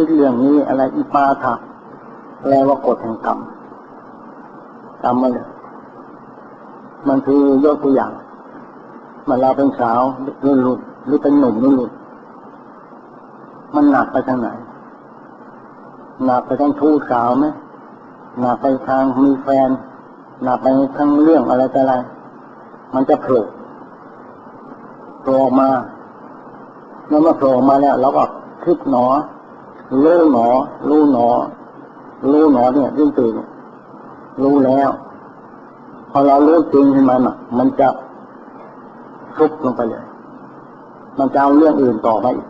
คิดเรื่องนี้อะไรอิปาถะแปลว่ากฎแห่งกรรมจำมาเลยมันคือยกตัวอย่างมันเราเป็นสาวรุ่นรุ่นหรือเป็นหนุ่มรุ่นรุ่นมันหนักไปทางไหน หนักไปทางทู้สาวไหมหนักไปทางมีแฟน หนักไปทางเรื่องอะไรต่อะไร มันจะโผล่โผล่ออกมาเมื่อมาโผล่ออกมาแล้วเราก็คิดหนอ รู้หนอ รู้หนอ รู้หนอเนี่ยยิ่งตื่นรู้แล้ว พอเรารู้จริงขึ้นมาน่ะ มันจะทุบลงไปเลย มันจะเอาเรื่องอื่นต่อไปอีก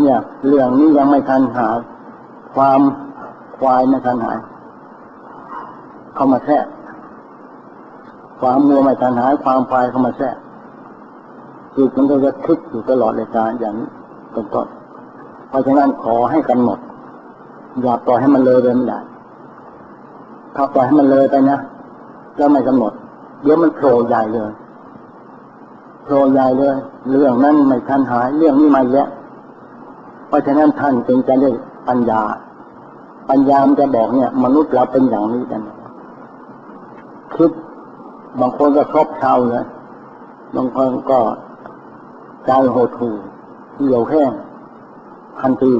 เนี่ย เรื่องนี้ยังไม่ทันหาย ความควายไม่ทันหาย เข้ามาแทรกความมัวไม่ทันหาย ความควายเข้ามาแทรกจิตมันก็จะคิดอยู่ตลอดเลยการอย่างนี้เป็นต้น ราะฉะนั้นขอให้กำหนด อย่าปล่อยให้มันเลยไปไม่ได้ถ้าปล่อยให้มันเลยไปนะแล้วไม่กำหนด เดี๋ยวมันโผล่ใหญ่เลยโผล่ใหญ่เลย เรื่องนั้นไม่ทันหาย เรื่องนี้ไมาเยอะเพราะฉะนั้นท่านจึงจะได้ปัญญา ปัญญามจะบอกเนี่ย มนุษย์เราเป็นอย่างนี้กันคิดบางคนก็ครบเช่าเลยบางคนก็ใจโหดหู่เหี่ยวแห้ง ทันที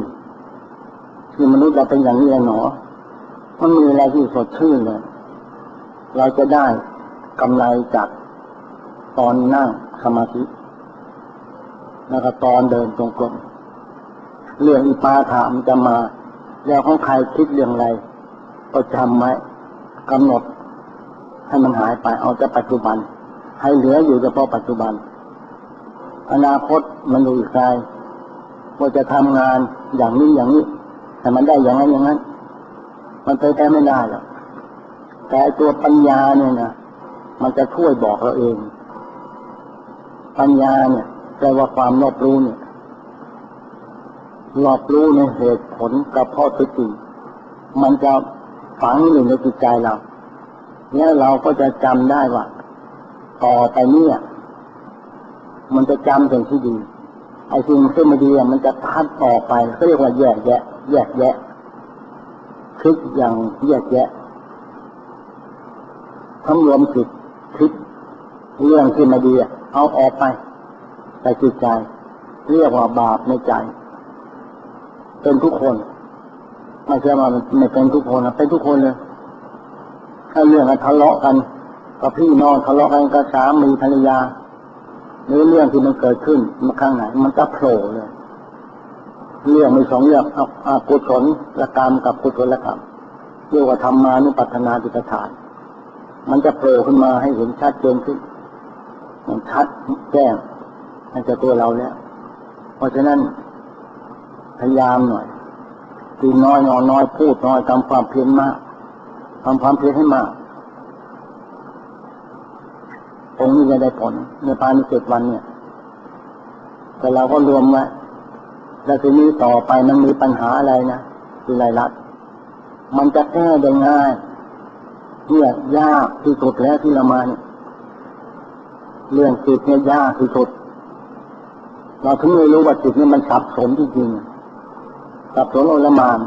ที่มนุษย์เราเป็นอย่างนี้ยหนอมันมีอะไรที่สดชื่นเลยเราจะได้กำไรจากตอนนั่งสมาธิแล้วก็ตอนเดินตรงกลมเรื่องอิปาถามจะมาแล้วของใครคิดเรื่องอะไรก็จำไว้กำหนด ให้มันหายไปเอาแต่ปัจจุบัน ให้เหลืออยู่เฉพาะปัจจุบัน อนาคตมันอยู่อีกไกล ว่าจะทำงานอย่างนี้อย่างนี้แต่มันได้อย่างนั้นอย่างนั้น มันไปแต่ไม่ได้หรอกแต่ตัวปัญญาเนี่ยนะมันจะช่วยบอกเราเอง ปัญญาเนี่ยแปลว่าความรอบรู้เนี่ยรอบรู้ในเหตุผลกับข้อเท็จจริงมันจะฝังอยู่ในจิตใจเราแล้วเราก็จะจำได้ว่าต่อไปเนี่ย มันจะจำสิ่งที่ดี ไอ้สิ่งที่ไม่ดีมันจะพัดออกไปเขาเรียกว่าแยกแยะ แยกแยะคิดอย่างแยกแยะทั้งรวมจิตคิดเรื่องที่ไม่ดีเอาออกไปแต่จิตใจ เรียกว่าบาปในใจ เป็นทุกคนไม่ใช่ว่าไม่เป็นทุกคนนะเป็นทุกคนเลยถ้าเรื่องทะเลาะกันกับพี่น้องทะเลาะกันกับสามีภรรยา หรือเรื่องที่มันเกิดขึ้นมาข้างไหน มันจะโผล่เลยเรื่องมีสองเรื่องอากุศลละกรรมกับกุศลละกรรมเรียกว่าธรรมานุปัฏนาจิตฐาน มันจะโผล่ขึ้นมาให้เห็นชัดเจนขึ้น มันชัดแจ้งมันจะตัวเราแล้ว เพราะฉะนั้นพยายามหน่อยกินน้อยนอนน้อยพูดน้อยทำความเพียรมากทำความเพียรให้มาก องค์นี้จะได้ผลในภายในเจ็ดวันเนี่ย แต่เราก็รวมไว้แล้วทีนี้ต่อไปมันมีปัญหาอะไรนะคือไรลัดมันจะแก้ได้ง่ายเนี่ยยากที่สุดแล้วที่เรามาเนี่ยเรื่องจิตเนี่ยยากที่สุด เราถึงไม่รู้ว่าจิตนี่มันสับสนจริงๆสับสนโอลมาน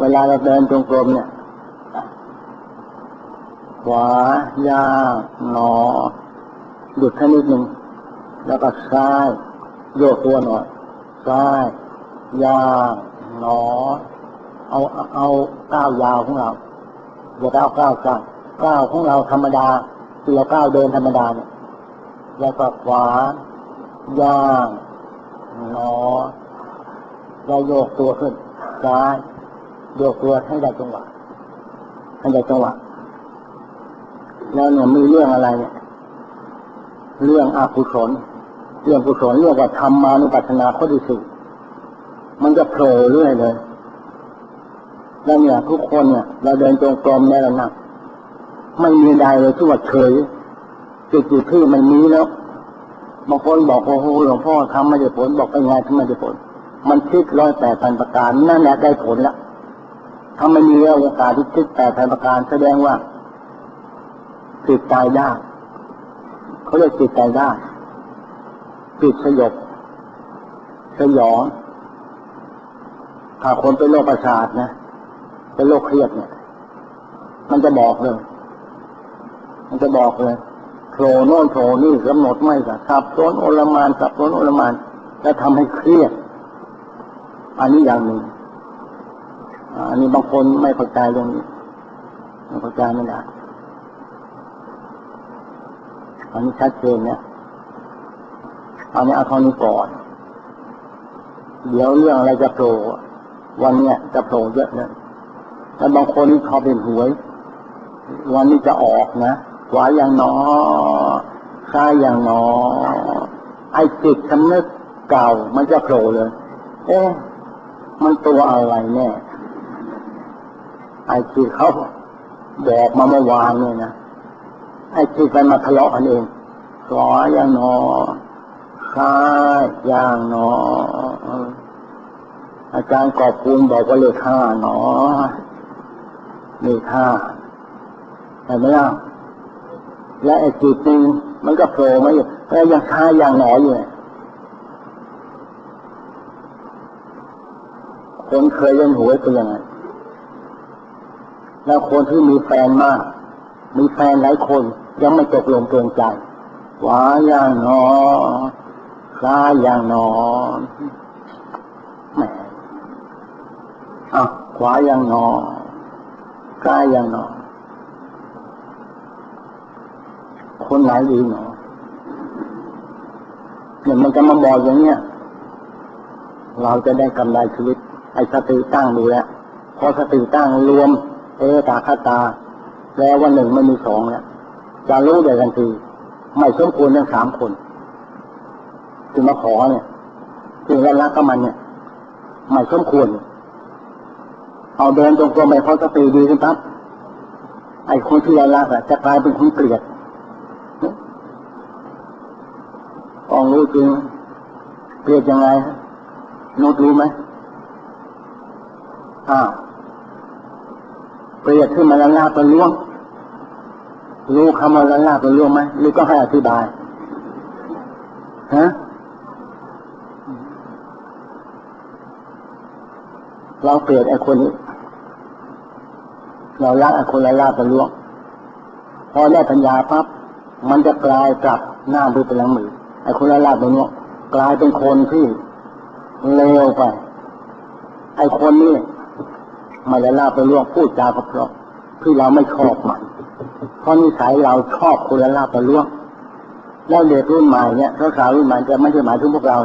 เวลาเราเดินจงกรมเนี่ยขวายาหนอ หยุดแค่นิดหนึ่งแล้วก็ซ้ายโยกตัวหน่อยซ้ายยาวหนอ เอาเอาก้าวยาวของเราอย่าก้าวก้าวสั้นก้าวของเราธรรมดาที่เราก้าวเดินธรรมดาเนี่ยแล้วก็ขวาย่างหนอแล้วโยกตัวขึ้นซ้ายโยกตัวให้ได้จังหวะให้ได้จังหวะแล้วเนี่ยมีเรื่องอะไรเนี่ย เรื่องอาภุศลเรื่องกุศลเรียกว่าธรรมานุปัฏฐนาข้อที่สี่มันจะโผล่เรื่อยเลย แล้วเนี่ย ทุกคนเนี่ย เราเดินจงกรมเนี่รานักไม่มีใดเลยที่ว่าเฉยจุดจุดที่มันมีแล้วบางคนบอกโอ้โหหลวงพ่อทำไม่ได้ผลบอกไปไงทำไม่ได้ผล มันคิดร้อยแปดพันประการนั่นแหละได้ผลละถ้าไม่มีโอกาสที่คิดแปดพันประการแสดงว่าติดใจได้ เขาเรียกจิตใจได้จิตสยบสยองถ้าคนเป็นโรคประสาทนะเป็นโรคเครียดเนี่ย มันจะบอกเลย มันจะบอกเลยโผล่โน่นโผล่นี่กำหนดไม่สับสับสนโอลมานสับสนโอลมานแล้วทำให้เครียด อันนี้อย่างหนึ่งอันนี้บางคนไม่เข้าใจเรื่องนี้ไม่เข้าใจไม่ได้ อันนี้ชัดเจนเนี่ยอันนี้เอาเท่านี้ก่อน เดี๋ยวเรื่องอะไรจะโผล่วันเนี้ยจะโผล่เยอะเลยแล้วบางคนนี่เขาเป็นหวย วันนี้จะออกนะขวาอย่างหนอซ้ายอย่างหนอ ไอ้จิตสำนึกเก่ามันจะโผล่เลย เอ๊ะมันตัวอะไรแน่ไอ้จิตเขาบอกมาเมื่อวานเนี่ยนะ ไอ้จิตมันมาทะเลาะกันเองขวาอย่างหนอซ้าอย่างหนอ อาจารย์กอบคูณบอกว่าเลขห้าหนอเลขห้าเห็นไหมล่ะและไอ้จิตหนึ่งมันก็โผล่มาอยู่แล้วยังช้าอย่างหนออยู่เนี่ยคนเคยเล่นหวยเป็นยังไงแล้วคนที่มีแฟนมาก มีแฟนหลายคน ยังไม่ตกลงเกินใจหวาอย่างหนอซ้ายอย่างหนอแหมอะขวาอย่างหนอซ้ายอย่างหนอคนไหนดีหนอเนี่ยมันจะมาบอกอย่างเนี้ยเราจะได้กำไรชีวิต ไอ้สติตั้งดูแล้วพอสติตั้งรวม เอตาคตา แล้ววันหนึ่งไม่มีสองแล้ว จะรู้ได้ทันที ไม่สมควรทั้งสามคนถึงมาขอเนี่ยถึงแล้วรักกับมันเนี่ย ไม่สมควร เอาเดินตรงตัวไปเพอสติดีขึ้นปั๊บไอ้คนที่เรารักอะจะกลายเป็นคนเกลียดองรู้จริงเกลียดยังไงโน้ตรู้ไหมอ้าวเปรียบขึ้นมาละลาเป็นล่วง รู้คำว่าละลาบเป็นล่วงไหมหรือก็ให้อธิบายฮะเราเปรียบไอ้คนนี้ เรารักไอ้คนละลาบเป็นล่วงพอได้ปัญญาปั๊บมันจะกลายกลับหน้าไปเป็นหลังมือไอ้คนละลาบเป็นล่วงกลายเป็นคนที่เลวไป ไอ้คนนี้ไม่ได้ลาไปล่วงพูดจาเพราะที่เราไม่ชอบมัน เพราะนิสัยเราชอบคนละลาไปล่วง แล้วเด็กรุ่นใหม่เนี่ยเราสาวรุ่นใหม่จะไม่ใช่หมายถึงพวกเรา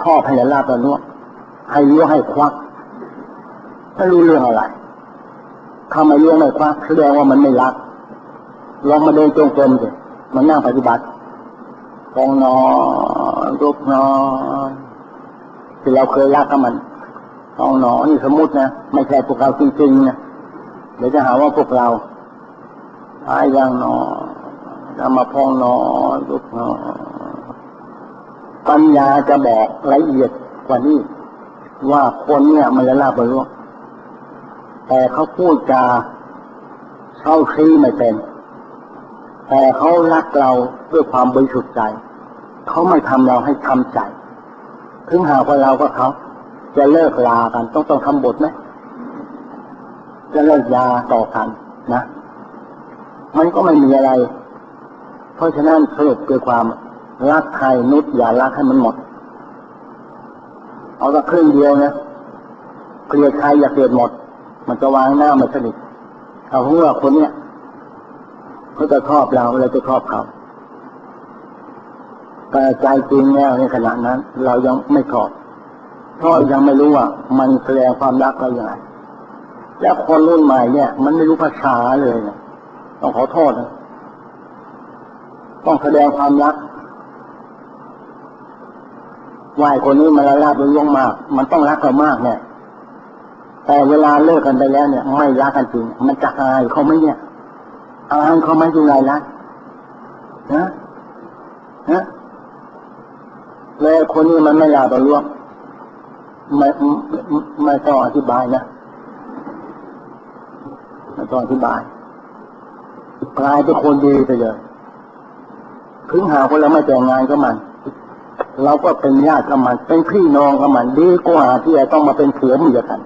ชอบให้ละลาไปล่วงให้ล่วงให้ควักไม่รู้เรื่องอะไรถ้าไม่ล่วงไม่ควักแสดงว่ามันไม่รักลองมาเดินจงกรมสิมันนั่งปฏิบัติกองนอนรูปนอนที่เราเคยรักกับมันกองนอนนี่สมมตินะไม่ใช่พวกเราจริงๆนะเดี๋ยวจะหาว่าพวกเรา อายยังนอนจะมาพองนอนรูนอปัญญาจะบอกละเอียดกว่านี้ ว่าคนเนี่ยมันละลาบรู้แต่เขาพูดจาเข้าซีไม่เป็น แต่เขารักเราด้วยความบริสุทธิ์ใจ เขาไม่ทำเราให้ทำใจ ถึงหากว่าเราก็เขาจะเลิกลากัน ต้องต้องทำบทไหมจะเลิกยาต่อกันนะ มันก็ไม่มีอะไร เพราะฉะนั้นสรุปด้วยความรักใครนุษอย่ารักให้มันหมด เอาสักครึ่งเดียวนะเกลียดใครอย่าเกลียดหมด มันจะวางหน้ามันสนิทเอาเพราะว่าคนเนี้ยเขาจะชอบเราเราจะชอบเขาแต่ใจจริงแล้วในขณะนั้น เรายังไม่ชอบเพราะยังไม่รู้ว่า มันแสดงความรักเราอย่างไรแล้วคนรุ่นใหม่เนี่ย มันไม่รู้ภาษาเลยเนี่ย ต้องขอโทษนะต้องแสดงความรักวายคนนี้มันละลาบล่วงมาก มันต้องรักเรามากเนี่ย แต่เวลาเลิกกันไปแล้วเนี่ย ไม่รักกันจริง มันจะอายเขาไหมเนี่ยอายเขาไหมยังไงล่ะนะนะแล้วคนนี้มันไม่ลาบล่วงไม่ไม่ไม่ต้องอธิบายนะไม่ต้องอธิบาย กลายเป็นคนดีไปเลยถึงหาคนเราไม่แต่งงานก็มัน เราก็เป็นญาติกับมัน เป็นพี่น้องกับมันดีกว่าที่จะต้องมาเป็นผัวเมียกัน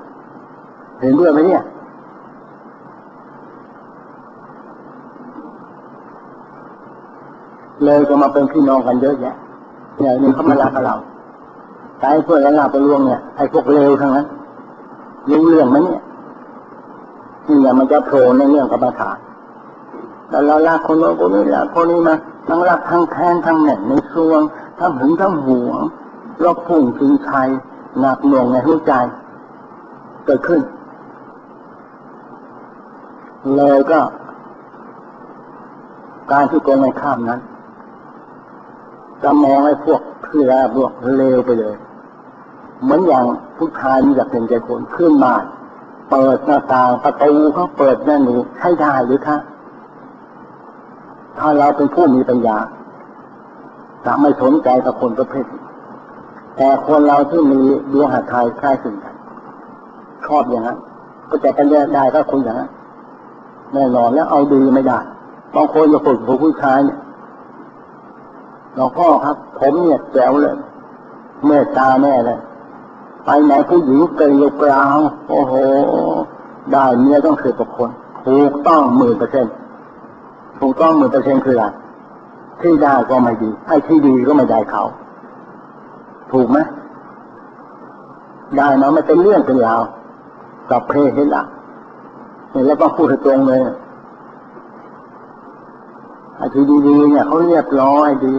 เห็นด้วยไหมเนี่ยเลยจะมาเป็นพี่น้องกันเยอะแยะเนี่ยนี่เขามารักกับเราแต่ไอ้พวกนั้นลาไปล่วงเนี่ยไอ้พวกเลวทั้งนั้นรู้เรื่องไหมเนี่ยนี่เนี่ยมันจะโผล่ในเรื่องกรรมฐาน แต่เรารักคนโน้นคนนี้รักคนนี้มาทั้งรักทั้งแค้นทั้งแหน่งในซวงทั้งหึงทั้งหวงรบพุ่งถึงชัยหนักหน่วงในหัวใจ เกิดขึ้น เลยก็ การที่โกงในข้ามนั้นจะมองให้พวกเพื่อพวกเลวไปเลย เหมือนอย่างผู้ชายมีอยากเป็นใจคนขึ้นมา เปิดหน้าต่างประตูเขาเปิดหน้าหนูใช้ได้หรือคะ ถ้าเราเป็นผู้มีปัญญาจะไม่สนใจกับคนประเภทนี้แต่คนเราที่มีดวงหัตถายคล้ายสึ่งกันชอบอย่างนั้นก็จะเป็นได้ก็คุณอย่างนั้นแน่นอนแล้วเอาดีไม่ได้บางคนจะฝึกผู้ชายเนี่ยหลวงพ่อครับ ผมเนี่ยแจ๋วเลยเมตตาแน่เลยไปไหนผู้หญิงเกลียวกราวโอ้โห ได้เมียต้องสิบกว่าคนถูกต้องหมื่นเปอร์เซ็นต์ ถูกต้องหมื่นเปอร์เซ็นต์คืออะไรที่ได้ก็ไม่ดีไอ้ที่ดีก็ไม่ได้เขา ถูกไหมได้มาไม่เป็นเรื่องเป็นราวกับเพศเห็นละแล้วก็พูดตรงเลยไอ้ที่ดีๆเนี่ยเขาเรียบร้อยดี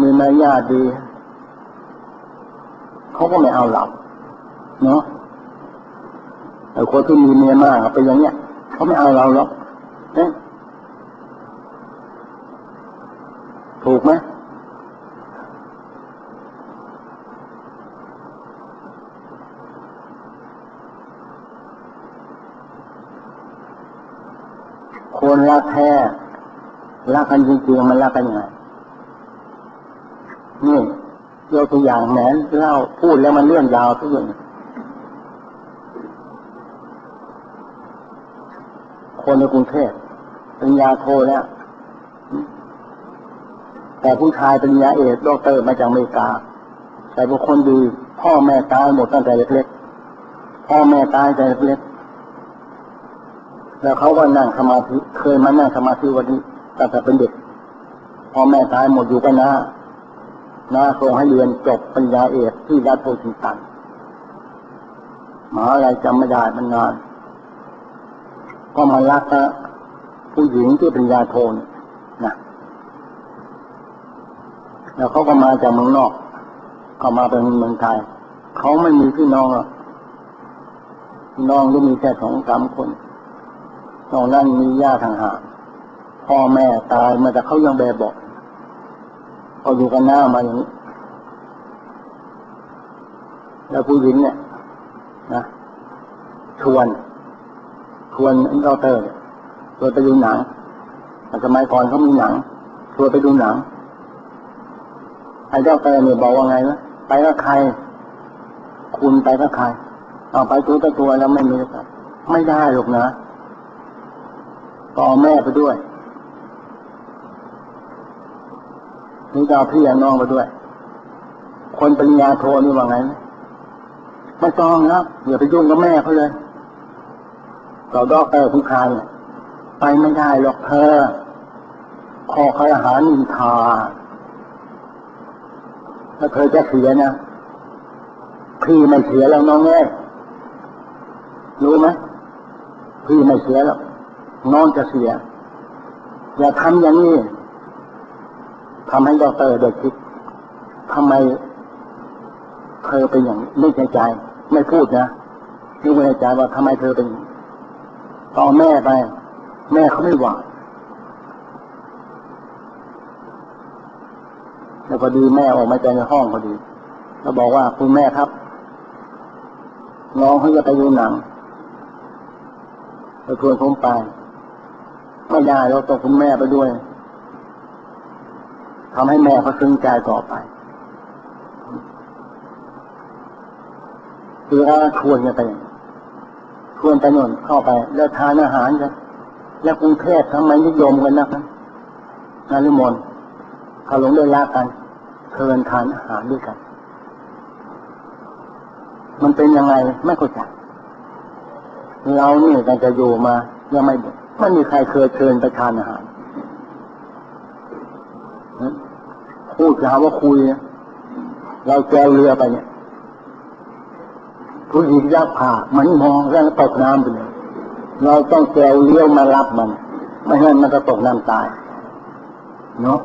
มีมารยาทดีเขาก็ไม่เอาเราเนาะไอ้คนที่มีเมียมากเป็นอย่างเนี้ยเขาไม่เอาเราหรอกเนี่ยถูกไหมคนรักแท้รั กันจริงๆมันรักกันยังไงนี่ยกตัวอย่างแหมเล่าพูดแล้วมันเรื่องยาวทุกอย่างคนในกรุงเทพปริญญาโทแล้วแต่ผู้ชายปริญญาเอกด็อกเตอร์มาจากอเมริกา แต่บุคคลดี พ่อแม่ตายหมดตั้งแต่เล็กๆพ่อแม่ตายแต่เล็กๆแล้วเขาก็นั่งสมาธิเคยมานั่งสมาธิวันนี้ ตั้งแต่เป็นเด็กพ่อแม่ตายหมดอยู่กันนะนาส่งให้เรียนจบปัญญาเอกที่รัฐโพธิสันมหาอะไรจำไม่ได้มันนานก็มารักนะผู้หญิงที่ปัญญาโทนนะแล้วเขาก็มาจากเมืองนอกเขามาเป็นเมืองไทย เขาไม่มีพี่น้องหรอกพี่น้องก็มีแค่สองสามคนนอกนั้นมีญาติทางหา พ่อแม่ตายมาแต่เขายังแบบบอกเขาอยู่กันหน้ามาอย่างนี้ แล้วผู้หญิงเนี่ยนะชวนชวนเราเตอร์ชวนไปดูหนังสมัยก่อนเขามีหนังชวนไปดูหนังไอ้เจ้าเตอร์เนี่ยบอกว่าไงนะไปกับใคร คุณไปกับใครเอาไปตัวตัวแล้วไม่มีครับไม่ได้หรอกนะต่อแม่ไปด้วย นี่จะเอาพี่น้องมาด้วย คนปริญญาโทนี่ว่าไงไม่ต้องนะอย่าไปยุ่งกับแม่เขาเลยเราดอกเตอร์ทุกครายไปไม่ได้หรอกเธอขอใครอาหารนินทาถ้าเธอจะเสียนะพี่ไม่เสียแล้วน้องแง่รู้ไหมพี่ไม่เสียแล้วน้องจะเสีย อย่าทำอย่างนี้ ทำให้ดอกเตอร์เด็กคิดทำไมเธอเป็นอย่างไม่ใจใจ ไม่พูดนะนึกในใจว่าทำไมเธอเป็นต่อแม่ไป แม่เขาไม่หวังแล้วพอดีแม่ออกมาจากในห้องพอดีแล้วบอกว่าคุณแม่ครับน้องเขาจะไปดูหนังไปชวนผมไป ไม่ได้เราต้องคุณแม่ไปด้วย ทำให้แม่เขาซึ้งใจต่อไปคือว่าชวนกันไปชวนไปนนเข้าไป แล้วทานอาหารกันแล้วกรุงเทพทำไมนิยมกันนะครับนาลิมนเขาหลงได้รักกันเชิญทานอาหารด้วยกัน มันเป็นยังไงไม่เข้าใจเราเนี่ยกันจะอยู่มายังไม่ไม่มีใครเคยเชิญไปทานอาหาร พูดจาว่าคุย เราแจวเรือไปเนี่ยผู้หญิงยักผ่ามันมองแล้วตกน้ำไปเลยเราต้องแจวเลี้ยวมารับมัน ไม่งั้นมันจะตกน้ำตาย เนาะ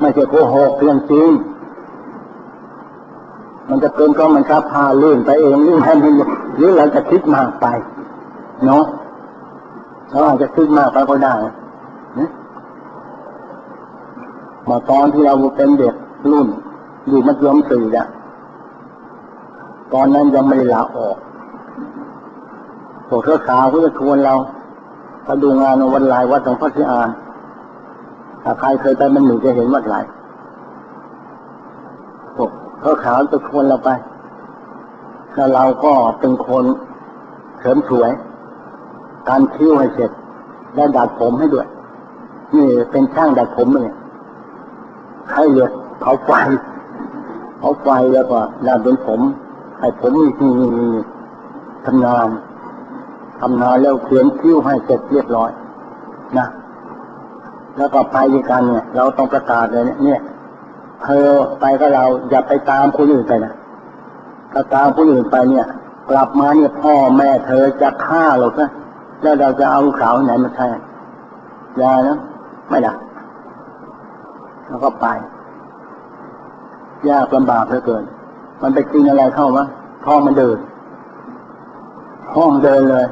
ไม่ใช่โกหกเรื่องจริงมันจะเป็นก็มันครับพาลื่นไปเองหรือไม่หรือเราจะคิดมากไป เนาะเราอาจจะคิดมากไปก็ได้ มาตอนที่เราเป็นเด็กรุ่นอยู่มัธยมสี่อะตอนนั้นยังไม่ลาออกพวกเสื้อขาวก็จะชวนเราไปดูงานวันลายวัดหลวงพ่อที่อานถ้าใครเคยไปมันหนึ่งจะเห็นวัดลายพวกเสื้อขาวจะชวนเราไปแล้วเราก็เป็นคนเสริมสวย การคิ้วให้เสร็จและดัดผมให้ด้วย นี่เป็นช่างดัดผมเนี่ยให้เลือดเผาไฟเผาไฟแล้วก็ดัดเป็นผมให้ผมมีทำงานทำงานแล้วเขียนคิ้วให้เสร็จเรียบร้อยนะแล้วก็ไปด้วยกันเนี่ย เราต้องประกาศเลยเนี่ยเนี่ยเธอไปก็เราอย่าไปตามคนอื่นไปนะถ้าตามคนอื่นไปเนี่ย กลับมาเนี่ยพ่อแม่เธอจะฆ่าเราซะแล้วเราจะเอาลูกสาวไหนมาใช่ยานะ ไม่ได้แล้วก็ไป ยากลำบากเหลือเกิน มันไปกินอะไรเข้ามะท้องมันเดิน ห้องเดินเลย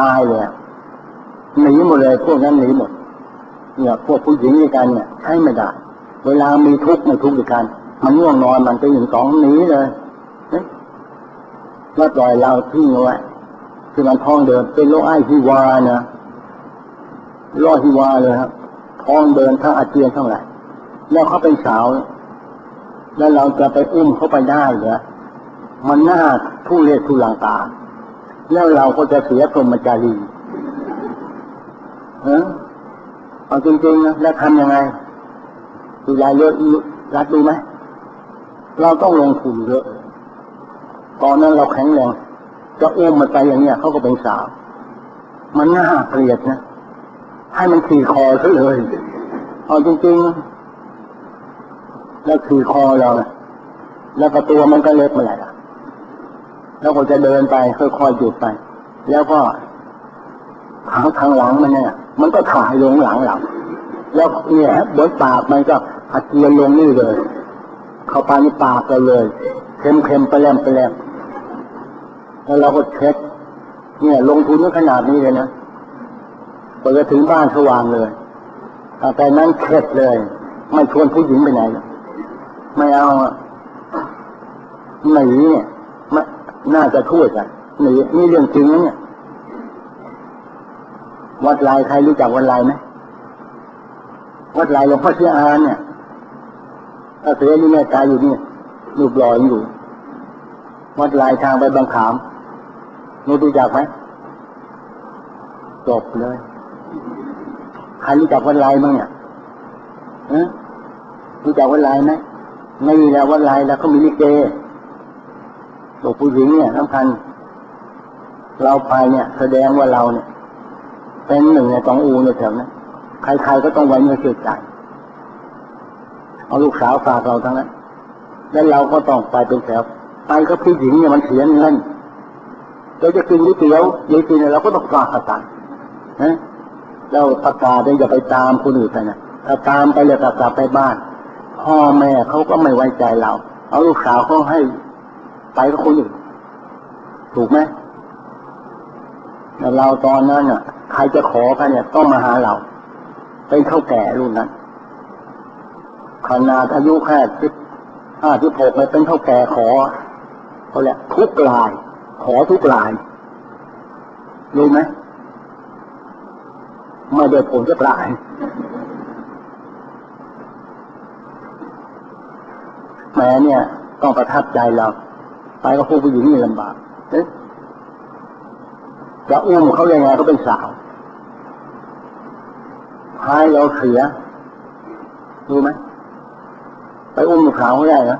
ตายเลยหนีหมดเลยพวกนั้นหนีหมด เนี่ยพวกผู้หญิงด้วยกันเนี่ยใช้ไม่ได้ เวลามีทุกข์ในทุกข์ด้วยกัน มันง่วงนอนมันไปหนึ่งสองหนีเลยแล้วปล่อยเราทิ้งเอาไว้คือมันท้องเดินเป็นโรคไอฮิวานะโรคฮิวาเลยครับ ท้องเดินทั้งอาเจียนทั้งหลายแล้วเขาเป็นสาว แล้วเราจะไปอุ้มเขาไปได้เหรอมันน่าทุเรศทุลังตา แล้วเราก็จะเสียพรหมจารีเออเอาจริงๆนะแล้วทำยังไงดูแลเยอะรัดดูไหมเราต้องลงทุนเยอะตอนนั้นเราแข็งแรงจะอุ้มมันไปอย่างเนี้ยเขาก็เป็นสาว มันน่าเกลียดนะ ให้มันขี่คอซะเลยเอาจริงๆ แล้วขี่คอเราแล้วก็ตัวมันก็เล็กมาแหละแล้วก็จะเดินไปค่อยๆหยุดไป แล้วก็ทางทางหลังมันเนี่ย มันก็ถ่ายลงหลังเราแล้วเนี่ยบนปากมันก็อาเจียนลงนี่เลย เข้าไปในปากเราเลยเค็มๆไปแลมไปแลมแล้วเราก็เช็คเนี่ย ลงทุนขนาดนี้เลยนะ พอจะถึงบ้านสว่างเลยแต่นั้นเข็ดเลย ไม่ชวนผู้หญิงไปไหน ไม่เอาหนีเนี่ยน่าจะช่วยกันหนีนี่เรื่องจริงนะเนี่ยวัดลายใครรู้จักวัดลายไหมวัดลายหลวงพ่อเชียอานเนี่ยถ้าเสียนี่แม่ตายอยู่นี่รูปลอยอยู่ วัดลายทางไปบางขามนี่รู้จักไหมจบเลย ใครรู้จักวัดลายมั้งเนี่ยรู้จักวัดลายไหมไม่มีแล้ววัดลายแล้วเขามีลิเกตัวผู้หญิงเนี่ยสำคัญ เราไปเนี่ย แสดงว่าเราเนี่ย เป็นหนึ่งในสองอูในแถวนั้นใครๆก็ต้องไว้เนื้อเชื่อใจเอาลูกสาวฝากเราทั้งนั้น แล้วเราก็ต้องไปเป็นแถว ไปก็ผู้หญิงเนี่ยมันเสียเงินเราจะกินก๋วยเตี๋ยวยัยกินเราก็ต้องฝากตังน เราประกาศเลยอย่าไปตามคนอื่นไปนะถ้าตามไปเลยกลับไปบ้าน พ่อแม่เขาก็ไม่ไว้ใจเรา เอาลูกสาวเขาให้ไปกับคนอื่นถูกไหมเราตอนนั้นอะ ใครจะขอกันเนี่ยต้องมาหาเรา เป็นเข้าแก่รุ่นนั้นขนาดอายุแค่สิบห้าสิบหกเลยเป็นเข้าแก่ขอเขาแหละทุกลาย ขอทุกลายรู้ไหม ไม่ได้ผลจะปลายแม้เนี่ยต้องประทับใจเรา ไปกับผู้หญิงนี่ลำบากจะอุ้มเขายังไงเขาเป็นสาวพายเราเสียรู้ไหมไปอุ้มสาวเขาได้เหรอ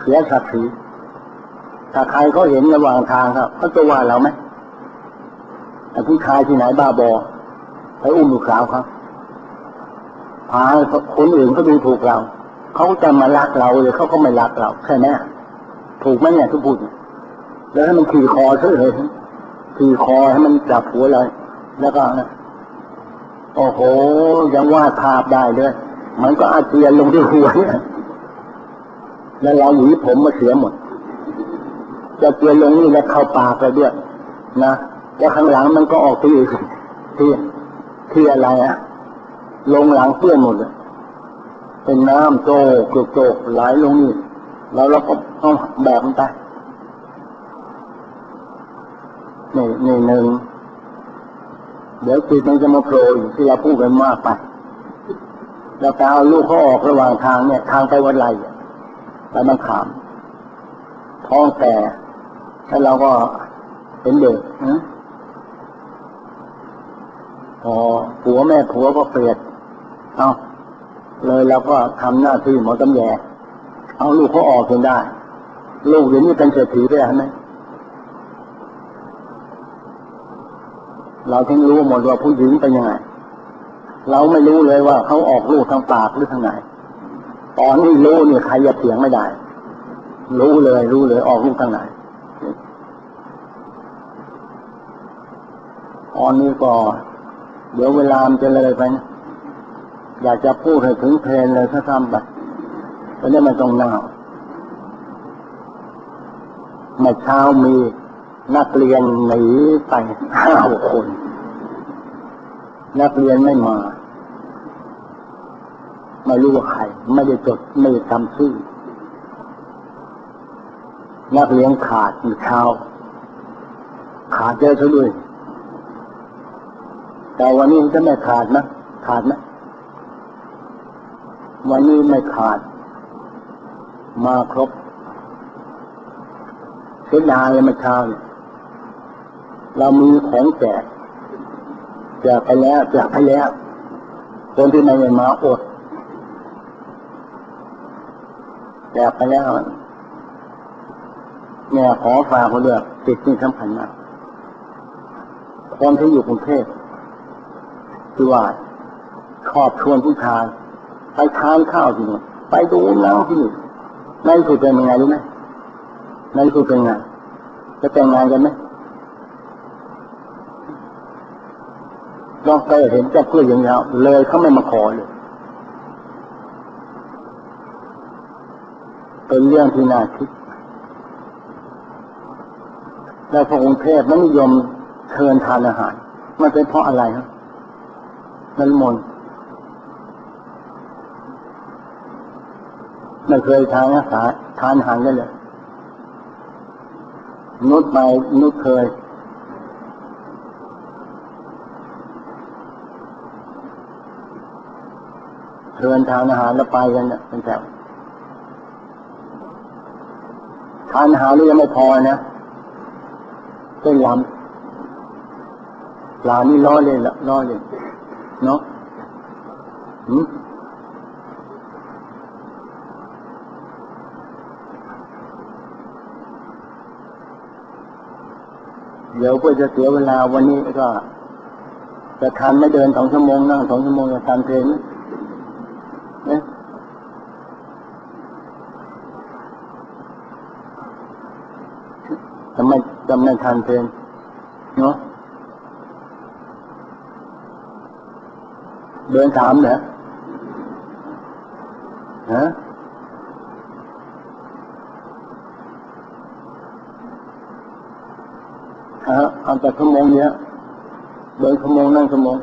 เสียศักดิ์ศรีถ้าใครเขาเห็นระหว่างทางครับเขาจะว่าเราไหม ผู้ชายที่ไหนบ้าบอไปอุ้มลูกสาวเขาพาคนอื่นเขาดูถูกเรา เขาจะมารักเราหรือเขาก็ไม่รักเราใช่ไหมถูกไหมเนี่ยทุกพูดแล้วให้มันขี่คอซะเลยขี่คอให้มันจับหัวเลยแล้วก็นะโอ้โห ยังวาดภาพได้เลยมันก็อาเจียนลงที่หัวเนี่ยแล้วเราหวีผมมาเสียหมดจะเจียนลงนี่แล้วเข้าปากไปด้วยนะ แล้วข้างหลังมันก็ออกที่ที่ที่อะไรอะลงหลังเปื้อนหมดเป็นน้ำโจกโจกไหลลงนี่แล้วเราก็ต้องแบบมันไปนี่นี่หนึ่งเดี๋ยวจิตมันจะมาโผล่ที่เราพูดกันมากไปเราไปเอาลูกเขาออกระหว่างทางเนี่ย ทางไปวัดไรไปบางขามท้องแต่แล้วเราก็เป็นเด็กนะ พอผัวแม่ผัวก็เปลียดเอาเลยเราก็ทำหน้าที่หมอตำแยเอาลูกเขาออกจนได้ ลูกเดี๋ยวนี้เป็นเศรษฐีไปแล้ไหมเราถึงรู้หมดว่าผู้หญิงเป็นยังไง เราไม่รู้เลยว่าเขาออกลูกทางปากหรือทางไหน ตอนนี้รู้เนี่ยใครจะเถียงไม่ได้ รู้เลยรู้เลยออกลูกทางไหนตอนนี้ก็ เดี๋ยวเวลามันจะเลยไปนะอยากจะพูดให้ถึงเพลนเลยถ้าทำไปตอนนี้มันต้องนั่งเมื่อเช้ามีนักเรียนหนีไปห้าคน นักเรียนไม่มาไม่รู้ว่าใครไม่ได้จดไม่ได้จำชื่อนักเรียนขาดมีเช้าขาดเยอะซะด้วย แต่วันนี้จะไม่ขาดนะขาดนะวันนี้ไม่ขาด มาครบเสียดายเลยมาเช้าเนี่ยเรามีของแจกแจกไปแล้วแจกไปแล้วคนที่ไม่มาอดแจกไปแล้วเนี่ยขอฝากเขาด้วยติดนี่สำคัญมากคนที่อยู่กรุงเทพ คือว่าชอบชวนผู้ชายไปทานข้าวที่นู่นไปดูหนังที่นู่นในสุดเป็นยังไงรู้ไหมในสุดเป็นไงจะแต่งงานกันไหมลองเคยเห็นเจ้าเพื่ออย่างเงี้ยเลยเขาไม่มาขอเลยเป็นเรื่องที่น่าคิดแล้วพระองค์เทพนั้นนิยมเชิญทานอาหารมันเป็นเพราะอะไรครับ นั่นมนไม่เคยทานอาหารทานอาหารกันเลยนุดไปนุดเคย เชิญทานอาหารแล้วไปกันเนี่ยเป็นแถวทานอาหารนี่ยังไม่พอนะเส้นลำปลานี่ล้อเลยละล้อเลย เนาะหืมเดี๋ยวเพื่อจะเสียเวลาวันนี้ก็จะทันไม่เดินสองชั่วโมงนั่งสองชั่วโมงจะทันเพลงนะจะไม่จะไม่ทันเพลงเนาะ เดินถามเหรอฮะฮะเอาแต่ขโมงเนี้ยเดินขโมงนั่งขโมง